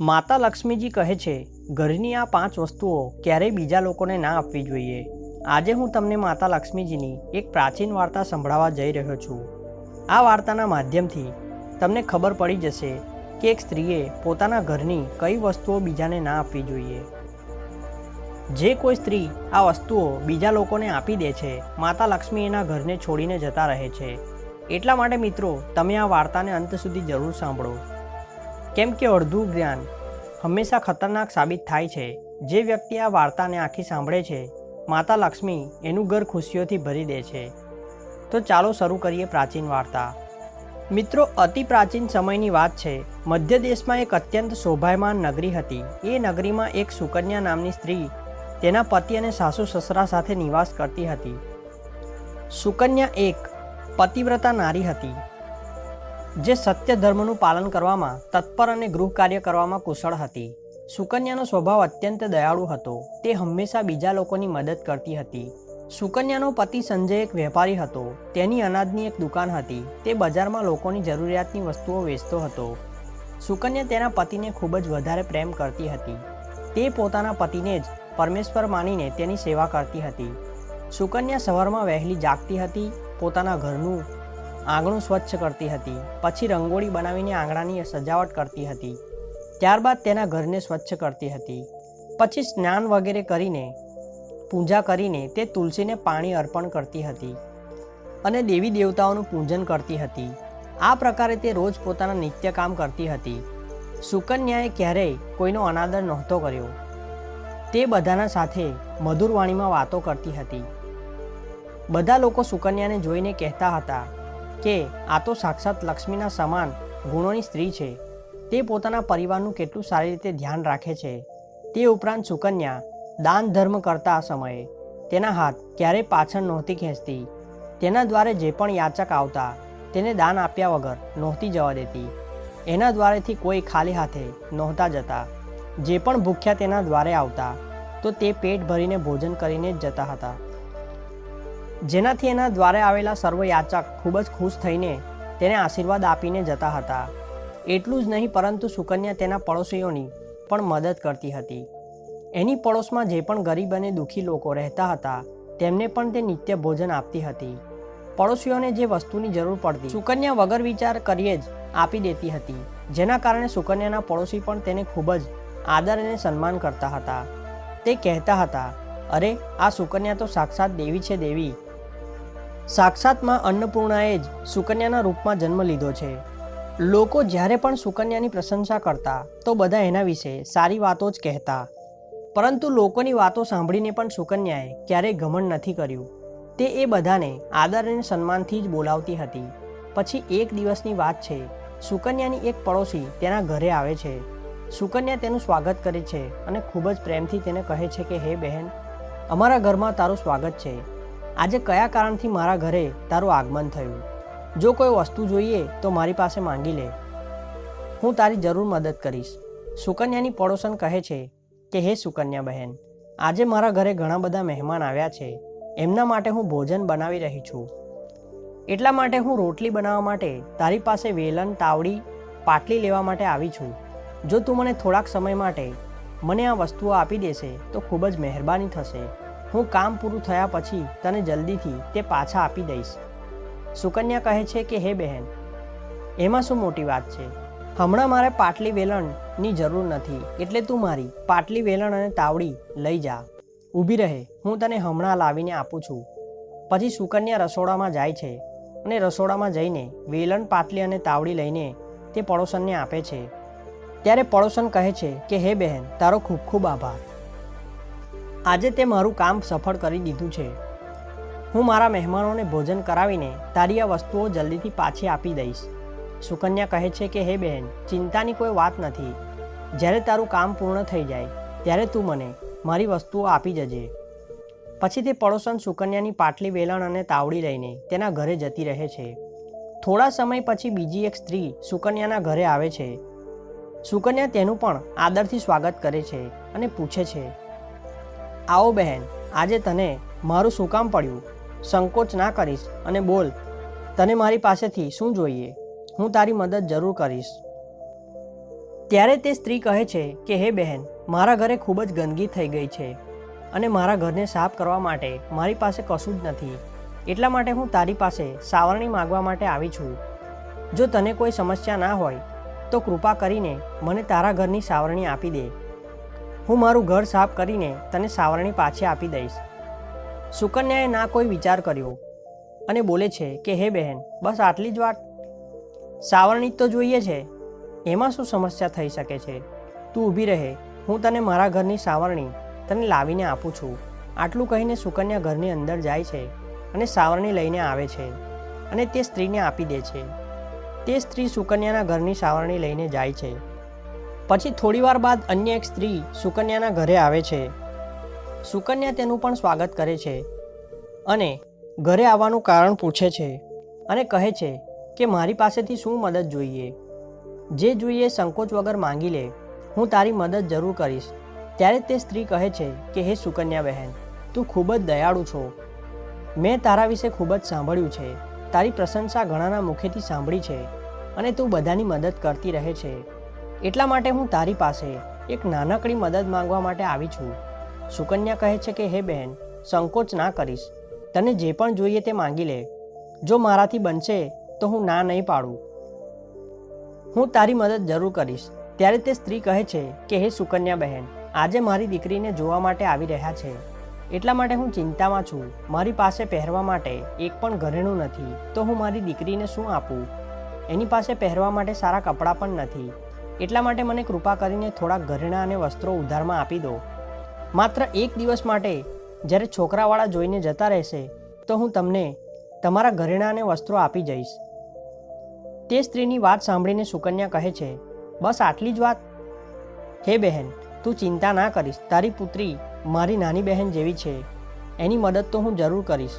માતા લક્ષ્મીજી કહે છે, ઘરની આ પાંચ વસ્તુઓ ક્યારેય બીજા લોકોને ના આપવી જોઈએ. આજે હું તમને માતા લક્ષ્મીજીની એક પ્રાચીન વાર્તા સંભળાવવા જઈ રહ્યો છું. આ વાર્તાના માધ્યમથી તમને ખબર પડી જશે કે એક સ્ત્રીએ પોતાના ઘરની કઈ વસ્તુઓ બીજાને ના આપવી જોઈએ. જે કોઈ સ્ત્રી આ વસ્તુઓ બીજા લોકોને આપી દે છે, માતા લક્ષ્મી એના ઘરને છોડીને જતા રહે છે. એટલા માટે મિત્રો, તમે આ વાર્તાને અંત સુધી જરૂર સાંભળો. કેમ કે અડધું જ્ઞાન હંમેશા ખતરનાક સાબિત થાય છે. જે વ્યક્તિ આ વાર્તાને આખી સાંભળે છે, માતા લક્ષ્મી એનું ઘર ખુશીઓથી ભરી દે છે. તો ચાલો શરૂ કરીએ પ્રાચીન વાર્તા. મિત્રો, અતિ પ્રાચીન સમયની વાત છે. મધ્ય દેશમાં એક અત્યંત શોભાયમાન નગરી હતી. એ નગરીમાં એક સુકન્યા નામની સ્ત્રી તેના પતિ અને સાસુ સસરા સાથે નિવાસ કરતી હતી. સુકન્યા એક પતિવ્રતા નારી હતી. જે સત્ય ધર્મનું પાલન કરવામાં, તત્પર અને ગૃહ કાર્ય કરવામાં કુશળ હતી. સુકન્યાનો સ્વભાવ અત્યંત દયાળુ હતો. તે હંમેશા બીજા લોકોની મદદ કરતી હતી. સુકન્યાનો પતિ સંજય એક વેપારી હતો. તેની અનાજની એક દુકાન હતી. તે બજારમાં લોકોની જરૂરિયાતની વસ્તુઓ વેચતો હતો. સુકન્યા તેના પતિને ખૂબ જ વધારે પ્રેમ કરતી હતી. તે પોતાના પતિને જ પરમેશ્વર માનીને તેની સેવા કરતી હતી. સુકન્યા સવારમાં વહેલી જાગતી હતી. પોતાના ઘરનું આંગણું સ્વચ્છ કરતી હતી. પછી રંગોળી બનાવીને આંગણાની સજાવટ કરતી હતી. ત્યારબાદ તેના ઘરને સ્વચ્છ કરતી હતી. પછી સ્નાન વગેરે કરીને, પૂજા કરીને તે તુલસીને પાણી અર્પણ કરતી હતી અને દેવી દેવતાઓનું પૂજન કરતી હતી. આ પ્રકારે તે રોજ પોતાના નિત્યકામ કરતી હતી. સુકન્યાએ ક્યારેય કોઈનો અનાદર નહોતો કર્યો. તે બધાના સાથે મધુર વાણીમાં વાતો કરતી હતી. બધા લોકો સુકન્યાને જોઈને કહેતા હતા કે આ તો સાક્ષાત લક્ષ્મીના સમાન ગુણોની સ્ત્રી છે. તે પોતાના પરિવારનું કેટલું સારી રીતે ધ્યાન રાખે છે. તે ઉપરાંત સુકન્યા દાન ધર્મ કરતા સમયે તેના હાથ ક્યારેય પાછળ નહોતી ખેંચતી. તેના દ્વારે જે પણ યાચક આવતા તેને દાન આપ્યા વગર નહોતી જવા દેતી. એના દ્વારેથી કોઈ ખાલી હાથે નહોતા જતા. જે પણ ભૂખ્યા તેના દ્વારે આવતા તો તે પેટ ભરીને ભોજન કરીને જ જતા હતા. જેનાથી એના દ્વારે આવેલા સર્વયાચક ખૂબ જ ખુશ થઈને તેને આશીર્વાદ આપીને જતા હતા. એટલું જ નહીં, પરંતુ સુકન્યા તેના પડોશીઓની પણ મદદ કરતી હતી. એની પડોશમાં જે પણ ગરીબ અને દુઃખી લોકો રહેતા હતા, તેમને પણ તે નિત્ય ભોજન આપતી હતી. પડોશીઓને જે વસ્તુની જરૂર પડતી, સુકન્યા વગર વિચાર કરીએ જ આપી દેતી હતી. જેના કારણે સુકન્યાના પડોશી પણ તેને ખૂબ જ આદર અને સન્માન કરતા હતા. તે કહેતા હતા, અરે, આ સુકન્યા તો સાક્ષાત દેવી છે દેવી. સાક્ષાતમાં અન્નપૂર્ણાએ જ સુકન્યાના રૂપમાં જન્મ લીધો છે. લોકો જ્યારે પણ સુકન્યાની પ્રશંસા કરતા, તો બધા એના વિશે સારી વાતો જ કહેતા. પરંતુ લોકોની વાતો સાંભળીને પણ સુકન્યાએ ક્યારેય ઘમંડ નથી કર્યું. તે એ બધાને આદર અને સન્માનથી જ બોલાવતી હતી. પછી એક દિવસની વાત છે, સુકન્યાની એક પડોશી તેના ઘરે આવે છે. સુકન્યા તેનું સ્વાગત કરે છે અને ખૂબ જ પ્રેમથી તેને કહે છે કે, હે બહેન, અમારા ઘરમાં તારું સ્વાગત છે. આજે કયા કારણથી મારા ઘરે તારું આગમન થયું? જો કોઈ વસ્તુ જોઈએ તો મારી પાસે માંગી લે. હું તારી જરૂર મદદ કરીશ. સુકન્યાની પડોશન કહે છે કે, હે સુકન્યા બહેન આજે મારા ઘરે ઘણા બધા મહેમાન આવ્યા છે. એમના માટે હું ભોજન બનાવી રહી છું. એટલા માટે હું રોટલી બનાવવા માટે તારી પાસે વેલણ, તાવડી, પાટલી લેવા માટે આવી છું. જો તું મને થોડાક સમય માટે મને આ વસ્તુઓ આપી દેશે તો ખૂબ જ મહેરબાની થશે. હું કામ પૂરું થયા પછી તને જલ્દીથી તે પાછા આપી દઈશ. સુકન્યા કહે છે કે, હે બહેન, એમાં શું મોટી વાત છે? હમણાં મારે પાટલી વેલણની જરૂર નથી, એટલે તું મારી પાટલી વેલણ અને તાવડી લઈ જા. ઊભી રહે, હું તને હમણાં લાવીને આપું છું. પછી સુકન્યા રસોડામાં જાય છે અને રસોડામાં જઈને વેલણ, પાટલી અને તાવડી લઈને તે પડોશનને આપે છે. ત્યારે પડોશન કહે છે કે, હે બહેન, તારો ખૂબ ખૂબ આભાર. આજે તે મારું કામ સફળ કરી દીધું છે. હું મારા મહેમાનોને ભોજન કરાવીને તારી આ વસ્તુઓ જલ્દીથી પાછી આપી દઈશ. સુકન્યા કહે છે કે, હે બહેન, ચિંતાની કોઈ વાત નથી. જ્યારે તારું કામ પૂર્ણ થઈ જાય, ત્યારે તું મને મારી વસ્તુઓ આપી જજે. પછી તે પડોશન સુકન્યાની પાટલી વેલણ અને તાવડી લઈને તેના ઘરે જતી રહે છે. થોડા સમય પછી બીજી એક સ્ત્રી સુકન્યાના ઘરે આવે છે. સુકન્યા તેનું પણ આદરથી સ્વાગત કરે છે અને પૂછે છે આવો બહેન, આજે તને મારું શું કામ પડ્યું? સંકોચ ના કરીશ અને બોલ, તને મારી પાસેથી શું જોઈએ? હું તારી મદદ જરૂર કરીશ. ત્યારે તે સ્ત્રી કહે છે કે, હે બહેન, મારા ઘરે ખૂબ જ ગંદકી થઈ ગઈ છે અને મારા ઘરને સાફ કરવા માટે મારી પાસે કશું જ નથી. એટલા માટે હું તારી પાસે સાવરણી માગવા માટે આવી છું. જો તને કોઈ સમસ્યા ના હોય, તો કૃપા કરીને મને તારા ઘરની સાવરણી આપી દે. હું મારું ઘર સાફ કરીને તને સાવરણી પાછી આપી દઈશ. સુકન્યાએ ના કોઈ વિચાર કર્યો અને બોલે છે કે, હે બહેન, બસ આટલી જ વાત. સાવરણી તો જોઈએ છે. એમાં શું સમસ્યા થઈ શકે છે? તું ઊભી રહે. હું તને મારા ઘરની સાવરણી તને લાવીને આપું છું. આટલું કહીને સુકન્યા ઘરની અંદર જાય છે અને સાવરણી લઈને આવે છે અને તે સ્ત્રીને આપી દે છે. તે સ્ત્રી સુકન્યાના ઘરની સાવરણી લઈને જાય છે. પછી થોડીવાર બાદ અન્ય એક સ્ત્રી સુકન્યાના ઘરે આવે છે. સુકન્યા તેનું પણ સ્વાગત કરે છે અને ઘરે આવવાનું કારણ પૂછે છે અને કહે છે કે મારી પાસેથી શું મદદ જોઈએ? જે જોઈએ સંકોચ વગર માંગી લે. હું તારી મદદ જરૂર કરીશ. ત્યારે તે સ્ત્રી કહે છે કે, હે સુકન્યા બહેન, તું ખૂબ જ દયાળુ છો. મેં તારા વિશે ખૂબ જ સાંભળ્યું છે. તારી પ્રશંસા ઘણાના મુખેથી સાંભળી છે અને તું બધાની મદદ કરતી રહે છે. એટલા માટે હું તારી પાસે એક નાનકડી મદદ માંગવા માટે આવી છું. સુકન્યા કહે છે કે, હે બહેન, સંકોચ ના કરીશ. તને જે પણ જોઈએ તે માંગી લે. જો મારાથી બનશે, તો હું ના નહીં પાડું. હું તારી મદદ જરૂર કરીશ. ત્યારે તે સ્ત્રી કહે છે કે, હે સુકન્યા બહેન, આજે મારી દીકરીને જોવા માટે આવી રહ્યા છે. એટલા માટે હું ચિંતામાં છું. મારી પાસે પહેરવા માટે એક પણ ઘરેણું નથી, તો હું મારી દીકરીને શું આપું? એની પાસે પહેરવા માટે સારા કપડાં પણ નથી. એટલા માટે મને કૃપા કરીને થોડા ઘરેણાં અને વસ્ત્રો ઉધારમાં આપી દો. માત્ર એક દિવસ માટે જ્યારે છોકરાવાળા જોઈને જતા રહેશે, તો હું તમને તમારા ઘરેણાં અને વસ્ત્રો આપી જઈશ. તે સ્ત્રીની વાત સાંભળીને સુકન્યા કહે છે, બસ આટલી જ વાત? હે બહેન, તું ચિંતા ના કરીશ. તારી પુત્રી મારી નાની બહેન જેવી છે. એની મદદ તો હું જરૂર કરીશ.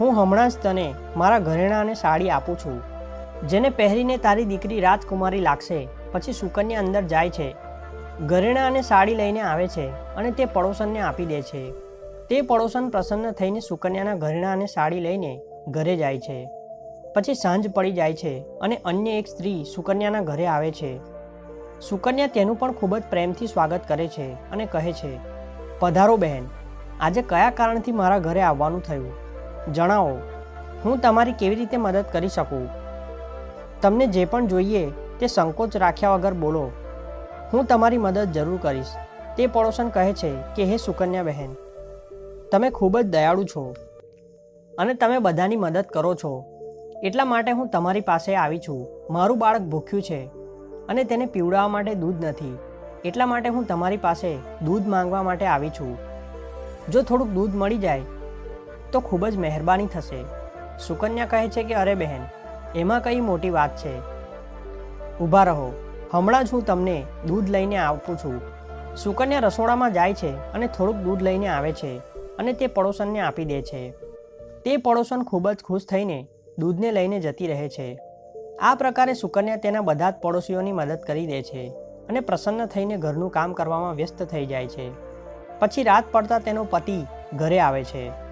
હું હમણાં જ તને મારા ઘરેણાં અને સાડી આપું છું. જેને પહેરીને તારી દીકરી રાજકુમારી લાગશે, પછી સુકન્યા અંદર જાય છે. ઘરેણાં અને સાડી લઈને આવે છે અને તે પડોશનને આપી દે છે. તે પડોશન પ્રસન્ન થઈને સુકન્યાના ઘરેણાં અને સાડી લઈને ઘરે જાય છે. પછી સાંજ પડી જાય છે અને અન્ય એક સ્ત્રી સુકન્યાના ઘરે આવે છે. સુકન્યા તેનું પણ ખૂબ જ પ્રેમથી સ્વાગત કરે છે અને કહે છે, પધારો બહેન, આજે કયા કારણથી મારા ઘરે આવવાનું થયું? જણાવો, હું તમારી કેવી રીતે મદદ કરી શકું? તમને જે પણ જોઈએ તે સંકોચ રાખ્યા વગર બોલો. હું તમારી મદદ જરૂર કરીશ. તે પડોશન કહે છે કે, હે સુકન્યા બહેન, તમે ખૂબ જ દયાળુ છો અને તમે બધાની મદદ કરો છો. એટલા માટે હું તમારી પાસે આવી છું. મારું બાળક ભૂખ્યું છે અને તેને પીવડાવવા માટે દૂધ નથી. એટલા માટે હું તમારી પાસે દૂધ માંગવા માટે આવી છું. જો થોડુંક દૂધ મળી જાય, તો ખૂબ જ મહેરબાની થશે. સુકન્યા કહે છે કે, અરે બહેન એમાં કઈ મોટી વાત છે? ઊભા રહો. હમણાં જ હું તમને દૂધ લઈને આપું છું. સુકન્યા રસોડામાં જાય છે અને થોડુંક દૂધ લઈને આવે છે અને તે પડોશનને આપી દે છે. તે પડોશન ખૂબ જ ખુશ થઈને દૂધને લઈને જતી રહે છે. આ પ્રકારે સુકન્યા તેના બધા જ પડોશીઓની મદદ કરી દે છે અને પ્રસન્ન થઈને ઘરનું કામ કરવામાં વ્યસ્ત થઈ જાય છે. પછી રાત પડતા તેનો પતિ ઘરે આવે છે.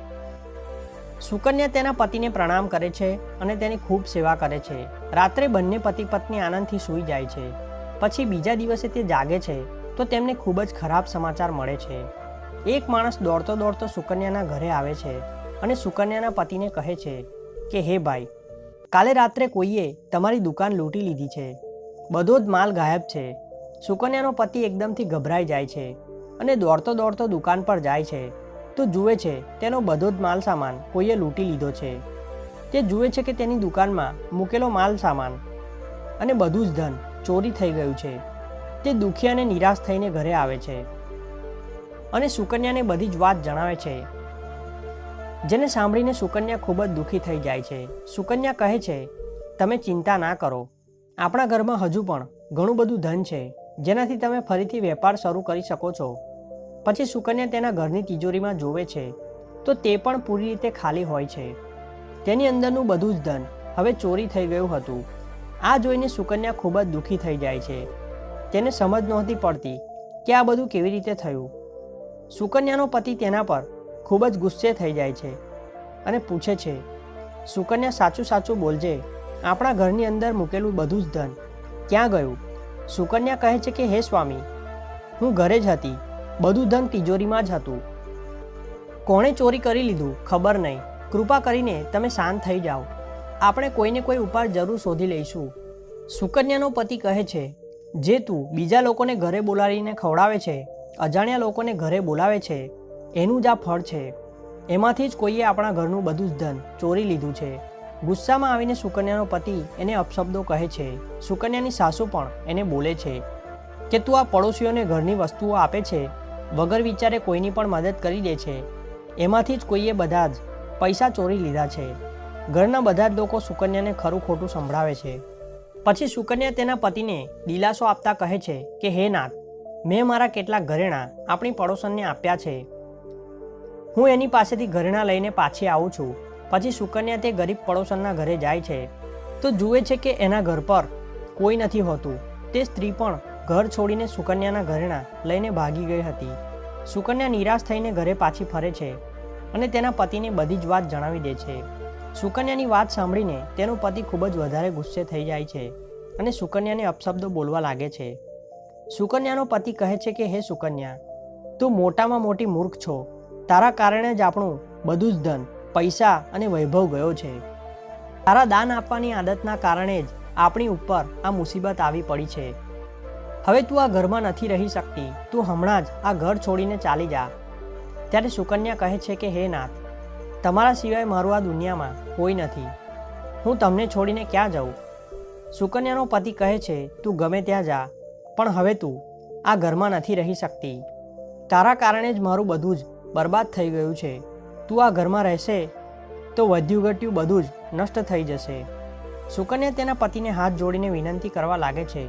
સુકન્યા તેના પતિને પ્રણામ કરે છે અને તેની ખૂબ સેવા કરે છે. રાત્રે બંને પતિ પત્ની આનંદથી સૂઈ જાય છે. પછી બીજા દિવસે તે જાગે છે, તો તેમને ખૂબ જ ખરાબ સમાચાર મળે છે. એક માણસ દોડતો દોડતો સુકન્યાના ઘરે આવે છે અને સુકન્યાના પતિને કહે છે કે, હે ભાઈ, કાલે રાત્રે કોઈએ તમારી દુકાન લૂંટી લીધી છે. બધો જ માલ ગાયબ છે. સુકન્યાનો પતિ એકદમથી ગભરાઈ જાય છે અને દોડતો દોડતો દુકાન પર જાય છે. તો જુએ છે, તેનો બધો જ માલ સામાન કોઈએ લૂંટી લીધો છે. તે જુએ છે કે તેની દુકાનમાં મૂકેલો માલ સામાન અને બધું જ ધન ચોરી થઈ ગયું છે. તે દુઃખી અને નિરાશ થઈને ઘરે આવે છે. અને સુકન્યાને બધી જ વાત જણાવે છે. જેને સાંભળીને સુકન્યા ખૂબ જ દુઃખી થઈ જાય છે. સુકન્યા કહે છે, તમે ચિંતા ના કરો. આપણા ઘરમાં હજુ પણ ઘણું બધું ધન છે. જેનાથી તમે ફરીથી વેપાર શરૂ કરી શકો છો. પછી સુકન્યા તેના ઘરની તિજોરીમાં જોવે છે, તો તે પણ પૂરી રીતે ખાલી હોય છે. તેની અંદરનું બધું જ ધન હવે ચોરી થઈ ગયું હતું. આ જોઈને સુકન્યા ખૂબ જ દુઃખી થઈ જાય છે. તેને સમજ નહોતી પડતી કે આ બધું કેવી રીતે થયું. સુકન્યાનો પતિ તેના પર ખૂબ જ ગુસ્સે થઈ જાય છે અને પૂછે છે, સુકન્યા, સાચું સાચું બોલજે. આપણા ઘરની અંદર મૂકેલું બધું જ ધન ક્યાં ગયું? સુકન્યા કહે છે કે, હે સ્વામી, હું ઘરે જ હતી. બધું ધન તિજોરીમાં જ હતું. કોણે ચોરી કરી લીધું? ખબર નહીં. કૃપા કરીને તમે શાંત થઈ જાઓ. આપણે કોઈને કોઈ ઉપાય જરૂર શોધી લઈશું. સુકન્યાનો પતિ કહે છે, જે તું બીજા લોકોને ઘરે બોલાવીને ખવડાવે છે, અજાણ્યા લોકોને ઘરે બોલાવે છે, એનું જ આ ફળ છે. એમાંથી જ કોઈએ આપણા ઘરનું બધું જ ધન ચોરી લીધું છે. ગુસ્સામાં આવીને સુકન્યાનો પતિ એને અપશબ્દો કહે છે, સુકન્યાની સાસુ પણ એને બોલે છે કે તું આ પડોશીઓને ઘરની વસ્તુઓ આપે છે વગર વિચારે કોઈની પણ મદદ કરી દે છે. એમાંથી જ કોઈએ બધા જ પૈસા ચોરી લીધા છે. ઘરના બધા જ લોકો સુકન્યાને ખરું ખોટું સંભળાવે છે. પછી સુકન્યા તેના પતિને દિલાસો આપતા કહે છે કે, હે નાથ મેં મારા કેટલાક ઘરેણાં આપણી પડોશનને આપ્યા છે. હું એની પાસેથી ઘરેણાં લઈને પાછી આવું છું. પછી સુકન્યા તે ગરીબ પડોશનના ઘરે જાય છે. તો જુએ છે કે એના ઘર પર કોઈ નથી હોતું. તે સ્ત્રી પણ ઘર છોડીને સુકન્યાના ઘરેણા લઈને ભાગી ગઈ હતી. સુકન્યા નિરાશ થઈને ઘરે પાછી ફરે છે અને તેના પતિને બધી જ વાત જણાવી દે છે. સુકન્યાની વાત સાંભળીને તેનો પતિ ખૂબ જ વધારે ગુસ્સે થઈ જાય છે અને સુકન્યાને અપશબ્દો બોલવા લાગે છે. સુકન્યાનો પતિ કહે છે કે, હે સુકન્યા, તું મોટામાં મોટી મૂર્ખ છો. તારા કારણે જ આપણું બધું જ ધન, પૈસા અને વૈભવ ગયો છે. તારા દાન આપવાની આદતના કારણે જ આપણી ઉપર આ મુસીબત આવી પડી છે. હવે તું આ ઘરમાં નથી રહી શકતી. તું હમણાં જ આ ઘર છોડીને ચાલી જા. ત્યારે સુકન્યા કહે છે કે, હે નાથ, તમારા સિવાય મારું આ દુનિયામાં કોઈ નથી. હું તમને છોડીને ક્યાં જાઉં? સુકન્યાનો પતિ કહે છે, તું ગમે ત્યાં જા, પણ હવે તું આ ઘરમાં નથી રહી શકતી. તારા કારણે જ મારું બધું જ બરબાદ થઈ ગયું છે. તું આ ઘરમાં રહેશે તો વધ્યું ઘટ્યું બધું જ નષ્ટ થઈ જશે. સુકન્યા તેના પતિને હાથ જોડીને વિનંતી કરવા લાગે છે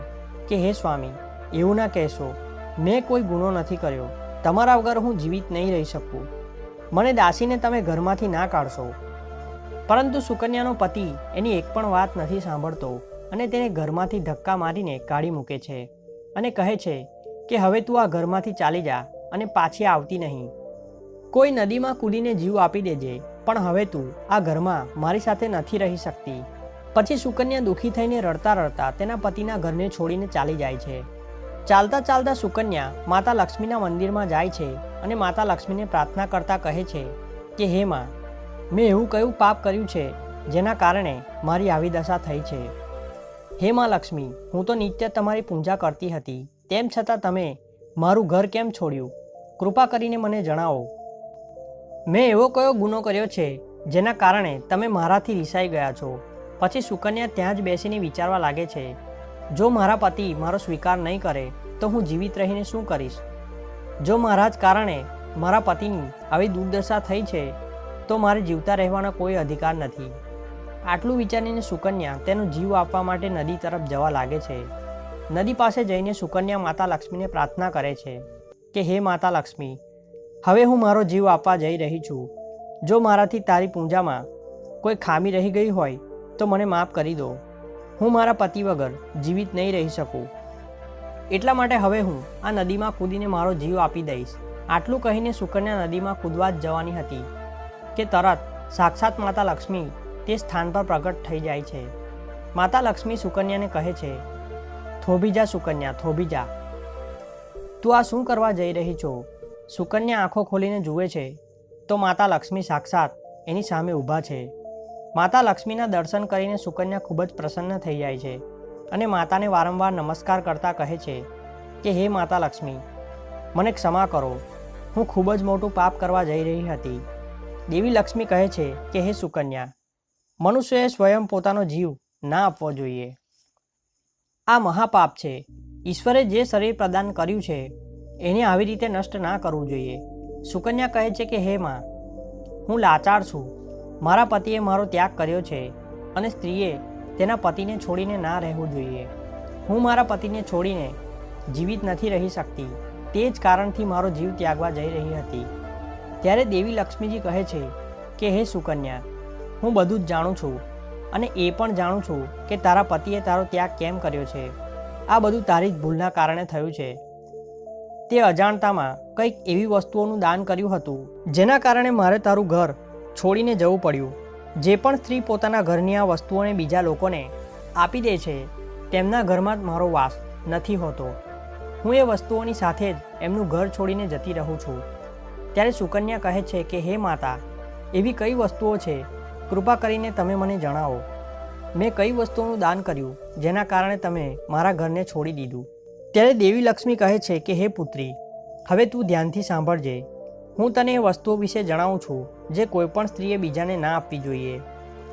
કે, હે સ્વામી એવું ના કહેશો. મેં કોઈ ગુનો નથી કર્યો. તમારા વગર હું જીવિત નહીં રહી શકું. મને દાસીને તમે ઘરમાંથી ના કાઢશો. પરંતુ સુકન્યાનો પતિ એની એક પણ વાત નથી સાંભળતો અને તેને ઘરમાંથી ધક્કા મારીને કાઢી મૂકે છે અને કહે છે કે હવે તું આ ઘરમાંથી ચાલી જા અને પાછી આવતી નહીં. કોઈ નદીમાં કૂદીને જીવ આપી દેજે, પણ હવે તું આ ઘરમાં મારી સાથે નથી રહી શકતી. પછી સુકન્યા દુઃખી થઈને રડતા રડતા તેના પતિના ઘરને છોડીને ચાલી જાય છે. ચાલતા ચાલતા સુકન્યા માતા લક્ષ્મીના મંદિરમાં જાય છે અને માતા લક્ષ્મીને પ્રાર્થના કરતા કહે છે કે, હે માં, મેં એવું કયું પાપ કર્યું છે જેના કારણે મારી આવી દશા થઈ છે? હે માં લક્ષ્મી, હું તો નિત્ય તમારી પૂજા કરતી હતી. તેમ છતાં તમે મારું ઘર કેમ છોડ્યું? કૃપા કરીને મને જણાવો. મેં એવો કયો ગુનો કર્યો છે જેના કારણે તમે મારાથી રિસાઈ ગયા છો? પછી સુકન્યા ત્યાં જ બેસીને વિચારવા લાગે છે જો મારા પતિ મારો સ્વીકાર નહીં કરે, તો હું જીવિત રહીને શું કરીશ? જો મારા જ કારણે મારા પતિની આવી દુર્દશા થઈ છે, તો મારે જીવતા રહેવાનો કોઈ અધિકાર નથી. આટલું વિચારીને સુકન્યા તેનો જીવ આપવા માટે નદી તરફ જવા લાગે છે. નદી પાસે જઈને સુકન્યા માતા લક્ષ્મીને પ્રાર્થના કરે છે કે, હે માતા લક્ષ્મી, હવે હું મારો જીવ આપવા જઈ રહી છું. જો મારાથી તારી પૂજામાં કોઈ ખામી રહી ગઈ હોય, તો મને માફ કરી દો. હું મારા પતિ વગર જીવિત નહીં રહી શકું. એટલા માટે હવે હું આ નદીમાં કૂદીને મારો જીવ આપી દઈશ. આટલું કહીને સુકન્યા નદીમાં કૂદવા જ જવાની હતી કે તરત સાક્ષાત માતા લક્ષ્મી તે સ્થાન પર પ્રગટ થઈ જાય છે. માતા લક્ષ્મી સુકન્યાને કહે છે થોભી જા સુકન્યા થોભી જા તું આ શું કરવા જઈ રહી છો? સુકન્યા આંખો ખોલીને જુએ છે તો માતા લક્ષ્મી સાક્ષાત એની સામે ઊભા છે. માતા લક્ષ્મીના દર્શન કરીને સુકન્યા ખૂબ જ પ્રસન્ન થઈ જાય છે અને માતાને વારંવાર નમસ્કાર કરતા કહે છે કે, હે માતા લક્ષ્મી, મને ક્ષમા કરો. હું ખૂબ જ મોટું પાપ કરવા જઈ રહી હતી. દેવી લક્ષ્મી કહે છે કે, હે સુકન્યા, મનુષ્યએ સ્વયં પોતાનો જીવ ના આપવો જોઈએ. આ મહાપાપ છે. ઈશ્વરે જે શરીર પ્રદાન કર્યું છે, એને આવી રીતે નષ્ટ ના કરવું જોઈએ. સુકન્યા કહે છે કે, હે માં, હું લાચાર છું. મારા પતિએ મારો ત્યાગ કર્યો છે અને સ્ત્રીએ તેના પતિને છોડીને ના રહેવું જોઈએ. હું મારા પતિને છોડીને જીવિત નથી રહી શકતી. તે જ કારણથી મારો જીવ ત્યાગવા જઈ રહી હતી. ત્યારે દેવી લક્ષ્મીજી કહે છે કે, હે સુકન્યા, હું બધું જ જાણું છું અને એ પણ જાણું છું કે તારા પતિએ તારો ત્યાગ કેમ કર્યો છે. આ બધું તારી જ ભૂલના કારણે થયું છે. તે અજાણતામાં કંઈક એવી વસ્તુઓનું દાન કર્યું હતું, જેના કારણે મારે તારું ઘર છોડીને જવું પડ્યું. જે પણ સ્ત્રી પોતાના ઘરની આ વસ્તુઓને બીજા લોકોને આપી દે છે, તેમના ઘરમાં જ મારો વાસ નથી હોતો. હું એ વસ્તુઓની સાથે જ એમનું ઘર છોડીને જતી રહું છું. ત્યારે સુકન્યા કહે છે કે, હે માતા, એવી કઈ વસ્તુઓ છે? કૃપા કરીને તમે મને જણાવો. મેં કઈ વસ્તુઓનું દાન કર્યું, જેના કારણે તમે મારા ઘરને છોડી દીધું. ત્યારે દેવી લક્ષ્મી કહે છે કે, હે પુત્રી, હવે તું ધ્યાનથી સાંભળજે. હું તને એ વસ્તુઓ વિશે જણાવું છું. જે કોઈપણ સ્ત્રીએ બીજાને ના આપવી જોઈએ.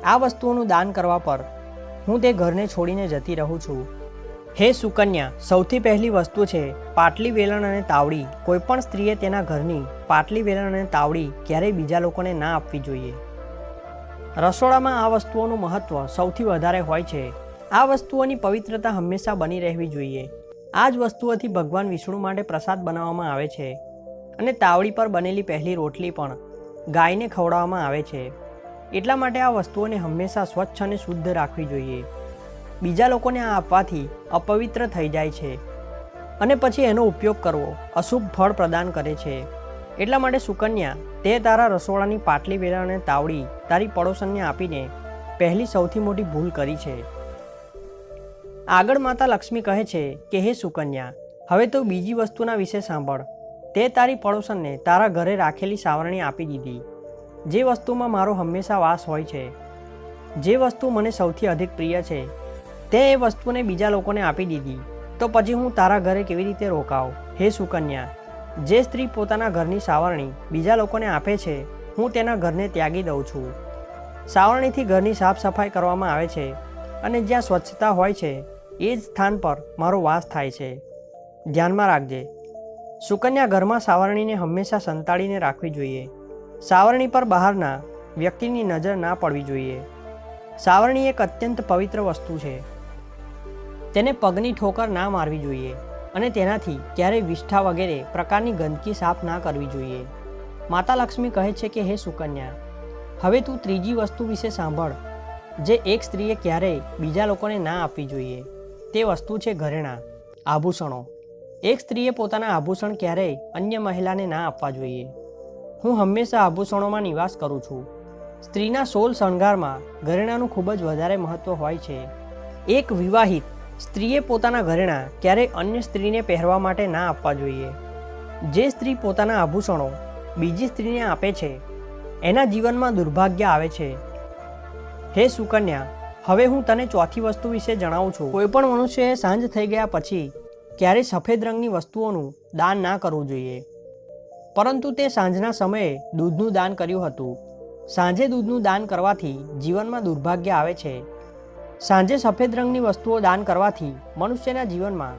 આ વસ્તુઓનું દાન કરવા પર હું તે ઘરને છોડીને જતી રહું છું. હે સુકન્યા, સૌથી પહેલી વસ્તુ છે, પાટલી વેલણ અને તાવડી. કોઈપણ સ્ત્રીએ તેના ઘરની પાટલી વેલણ અને તાવડી ક્યારેય બીજા લોકોને ના આપવી જોઈએ. રસોડામાં આ વસ્તુઓનું મહત્ત્વ સૌથી વધારે હોય છે. આ વસ્તુઓની પવિત્રતા હંમેશા બની રહેવી જોઈએ. આ જ વસ્તુઓથી ભગવાન વિષ્ણુ માટે પ્રસાદ બનાવવામાં આવે છે. અને તાવડી પર બનેલી પહેલી રોટલી પણ ગાયને ખવડાવવામાં આવે છે. એટલા માટે આ વસ્તુઓને હંમેશા સ્વચ્છ અને શુદ્ધ રાખવી જોઈએ. બીજા લોકોને આ આપવાથી અપવિત્ર થઈ જાય છે. અને પછી એનો ઉપયોગ કરવો અશુભ ફળ પ્રદાન કરે છે. એટલા માટે સુકન્યા, તે તારા રસોડાની પાટલી વેલા તાવડી, તારી પડોશનને આપીને પહેલી સૌથી મોટી ભૂલ કરી છે. આગળ માતા લક્ષ્મી કહે છે કે, હે સુકન્યા, હવે તો બીજી વસ્તુના વિશે સાંભળ. તે તારી પડોશનને તારા ઘરે રાખેલી સાવરણી આપી દીધી. જે વસ્તુમાં મારો હંમેશા વાસ હોય છે, જે વસ્તુ મને સૌથી અધિક પ્રિય છે, તે એ વસ્તુને બીજા લોકોને આપી દીધી. તો પછી હું તારા ઘરે કેવી રીતે રોકાવ હે સુકન્યા, જે સ્ત્રી પોતાના ઘરની સાવરણી બીજા લોકોને આપે છે, હું તેના ઘરને ત્યાગી દઉં છું. સાવરણીથી ઘરની સાફ સફાઈ કરવામાં આવે છે અને જ્યાં સ્વચ્છતા હોય છે, એ જ સ્થાન પર મારો વાસ થાય છે. ધ્યાનમાં રાખજે. સુકન્યા ઘરમાં સાવરણીને હંમેશા સંતાડીને રાખવી જોઈએ. સાવરણી પર બહારના વ્યક્તિની નજર ના પડવી જોઈએ. સાવરણી એક અત્યંત પવિત્ર વસ્તુ છે. તેને પગની ઠોકર ના મારવી જોઈએ અને તેનાથી ક્યારેય વિષ્ઠા વગેરે પ્રકારની ગંદકી સાફ ના કરવી જોઈએ. માતા લક્ષ્મી કહે છે કે, હે સુકન્યા, હવે તું ત્રીજી વસ્તુ વિશે સાંભળ, જે એક સ્ત્રીએ ક્યારેય બીજા લોકોને ના આપવી જોઈએ. તે વસ્તુ છે ઘરેણાં, આભૂષણો. એક સ્ત્રીએ પોતાના આભૂષણ ક્યારેય અન્ય મહિલાને ના આપવા જોઈએ. હું હંમેશા આભૂષણોમાં નિવાસ કરું છું. સ્ત્રીના સોલ શણગારમાં ઘરેણાંનું ખૂબ જ વધારે મહત્ત્વ હોય છે. એક વિવાહિત સ્ત્રીએ પોતાના ઘરેણાં ક્યારેય અન્ય સ્ત્રીને પહેરવા માટે ના આપવા જોઈએ. જે સ્ત્રી પોતાના આભૂષણો બીજી સ્ત્રીને આપે છે, એના જીવનમાં દુર્ભાગ્ય આવે છે. હે સુકન્યા, હવે હું તને ચોથી વસ્તુ વિશે જણાવું છું. કોઈ પણ મનુષ્યએ સાંજ થઈ ગયા પછી ક્યારેય સફેદ રંગની વસ્તુઓનું દાન ના કરવું જોઈએ. પરંતુ તે સાંજના સમયે દૂધનું દાન કર્યું હતું. સાંજે દૂધનું દાન કરવાથી જીવનમાં દુર્ભાગ્ય આવે છે. સાંજે સફેદ રંગની વસ્તુઓ દાન કરવાથી મનુષ્યના જીવનમાં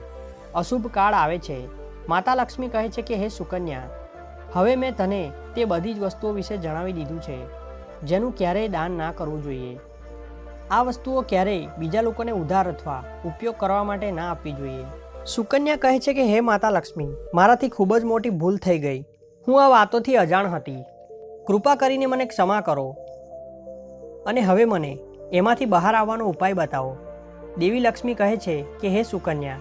અશુભ કાળ આવે છે. માતા લક્ષ્મી કહે છે કે, હે સુકન્યા, હવે મેં તને તે બધી જ વસ્તુઓ વિશે જણાવી દીધું છે, જેનું ક્યારેય દાન ના કરવું જોઈએ. આ વસ્તુઓ ક્યારેય બીજા લોકોને ઉધાર અથવા ઉપયોગ કરવા માટે ના આપવી જોઈએ. સુકન્યા કહે છે કે, હે માતા લક્ષ્મી, મારાથી ખૂબ જ મોટી ભૂલ થઈ ગઈ. હું આ વાતોથી અજાણ હતી. કૃપા કરીને મને ક્ષમા કરો. અને હવે મને એમાંથી બહાર આવવાનો ઉપાય બતાવો. દેવી લક્ષ્મી કહે છે કે, હે સુકન્યા,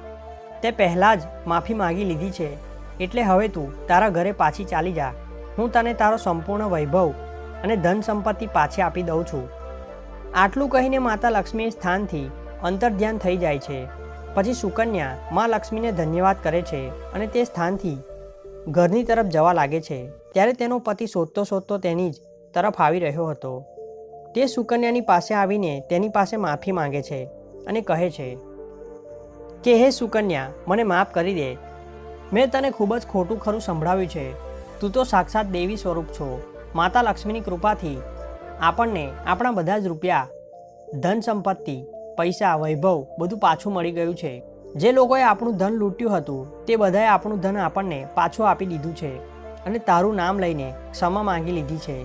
તે પહેલાં જ માફી માગી લીધી છે. એટલે હવે તું તારા ઘરે પાછી ચાલી જા. હું તને તારો સંપૂર્ણ વૈભવ અને ધન સંપત્તિ પાછી આપી દઉં છું. આટલું કહીને માતા લક્ષ્મી એ સ્થાનથી અંતર્ધ્યાન થઈ જાય છે. પછી સુકન્યા મા લક્ષ્મીને ધન્યવાદ કરે છે અને તે સ્થાનથી ઘરની તરફ જવા લાગે છે. ત્યારે તેનો પતિ શોધતો શોધતો તેની જ તરફ આવી રહ્યો હતો. તે સુકન્યાની પાસે આવીને તેની પાસે માફી માંગે છે અને કહે છે, કે હે સુકન્યા, મને માફ કરી દે. મેં તને ખૂબ જ ખોટું ખરું સંભળાવ્યું છે. તું તો સાક્ષાત દેવી સ્વરૂપ છો. માતા લક્ષ્મીની કૃપાથી આપણને આપણા બધા જ રૂપિયા, ધન સંપત્તિ પૈસા, વૈભવ બધું પાછું મળી ગયું છે. જે લોકોએ આપણું ધન લૂંટ્યું હતું, તે બધાએ આપણું ધન આપણને પાછું આપી દીધું છે અને તારું નામ લઈને ક્ષમા માંગી લીધી છે.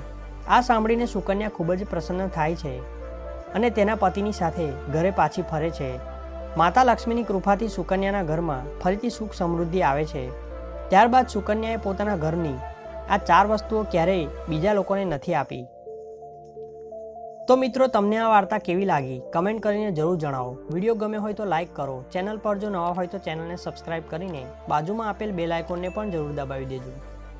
આ સાંભળીને સુકન્યા ખૂબ જ પ્રસન્ન થાય છે અને તેના પતિની સાથે ઘરે પાછી ફરે છે. માતા લક્ષ્મીની કૃપાથી સુકન્યાના ઘરમાં ફરીથી સુખ સમૃદ્ધિ આવે છે. ત્યારબાદ સુકન્યાએ પોતાના ઘરની આ ચાર વસ્તુઓ ક્યારેય બીજા લોકોને નથી આપી. તો મિત્રો, તમને આ વાર્તા કેવી લાગી? કમેન્ટ કરીને જરૂર જણાવો. વીડિયો ગમે હોય તો લાઇક કરો. ચેનલ પર જો નવા હોય તો ચેનલને સબસ્ક્રાઇબ કરીને બાજુમાં આપેલ બે લાઇકોનને પણ જરૂર દબાવી દેજો.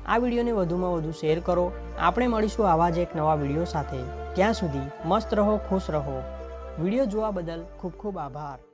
આ વિડીયોને વધુમાં વધુ શેર કરો. આપણે મળીશું આવા જ એક નવા વીડિયો સાથે. ત્યાં સુધી મસ્ત રહો, ખુશ રહો. વીડિયો જોવા બદલ ખૂબ ખૂબ આભાર.